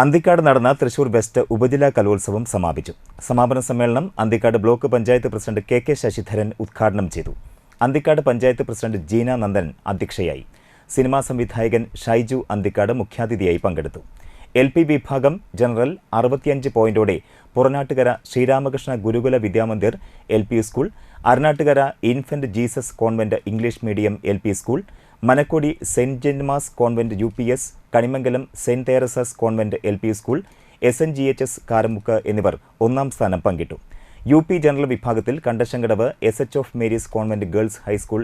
അന്തിക്കാട് നടന്ന തൃശൂർ വെസ്റ്റ് ഉപജില്ലാ കലോത്സവം സമാപിച്ചു. സമാപന സമ്മേളനം Anthikad block panchayat president K K Sasidharan ഉദ്ഘാടനം ചെയ്തു. അന്തിക്കാട് പഞ്ചായത്ത് പ്രസിഡന്റ് ജീന നന്ദൻ അധ്യക്ഷയായി. സിനിമാ സംവിധായകൻ ഷൈജു അന്തിക്കാട് മുഖ്യാതിഥിയായി പങ്കെടുത്തു. എൽ പി വിഭാഗം ജനറൽ അറുപത്തിയഞ്ച് പോയിന്റോടെ Puranattukara Sreeramakrishna Gurukula Vidyamandir L P school Aranattukara infant Jesus convent English medium L P school Manakkody saint Jemma's convent U P S Kanimangalam saint Theresa's convent L P school S N G H S Karamukku എന്നിവർ ഒന്നാം സ്ഥാനം പങ്കിട്ടു. U P general വിഭാഗത്തിൽ Kandassankadavu S H of Mary's convent girls high school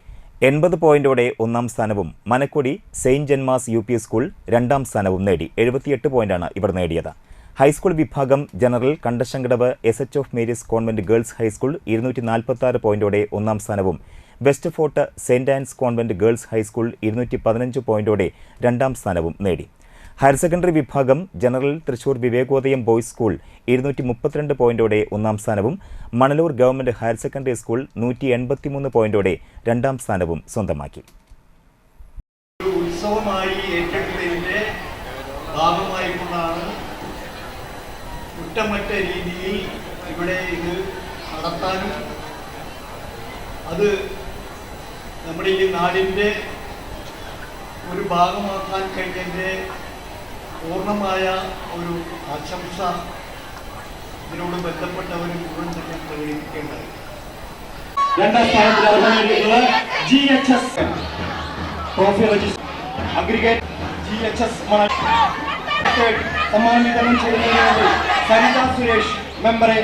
എൺപത് പോയിന്റോടെ ഒന്നാം സ്ഥാനവും Manakkody saint Jemma's U P school രണ്ടാം സ്ഥാനവും നേടി. എഴുപത്തിയെട്ട് പോയിന്റാണ് ഇവർ നേടിയത്. ഹൈസ്കൂൾ വിഭാഗം general Kandassankadavu S H of Mary's convent girls high school ഇരുന്നൂറ്റി നാൽപ്പത്തി ആറ് പോയിന്റോടെ ഒന്നാം സ്ഥാനവും west fort saint Ann's convent girls high school ഇരുന്നൂറ്റി പതിനഞ്ച് പോയിന്റോടെ രണ്ടാം സ്ഥാനവും നേടി. ഹയർ സെക്കൻഡറി വിഭാഗം general Thrissur Vivekodayam boys school ഇരുന്നൂറ്റി മുപ്പത്തിരണ്ട് പോയിന്റോടെ ഒന്നാം സ്ഥാനവും Manalur government higher secondary school നൂറ്റി എൺപത്തിമൂന്ന് പോയിന്റോടെ രണ്ടാം സ്ഥാനവും സ്വന്തമാക്കി. ഉത്സവമായി ഏറ്റെടുത്തതിന്റെ ഭാഗമായിക്കൊണ്ടാണ് കുറ്റമറ്റ രീതിയിൽ ഇവിടെ ഇത് നടത്താനും അത് നമ്മുടെ ഈ നാടിന്റെ ഒരു ഭാഗമാക്കാൻ കഴിഞ്ഞതിന്റെ പൂർണമായ ഒരു ആശംസ ഇതിനോട് ബന്ധപ്പെട്ടവർ മുഴുവൻ തന്നെ പ്രകടിപ്പിക്കേണ്ടത് രണ്ടാം സ്ഥാനത്തിൽ അർഹനേടിയിട്ടുള്ള G H S trophy register aggregate G H S സമ്മാനം വിതരണം ചെയ്യുന്നതിന് വേണ്ടി സരിത സുരേഷ് മെമ്പറെ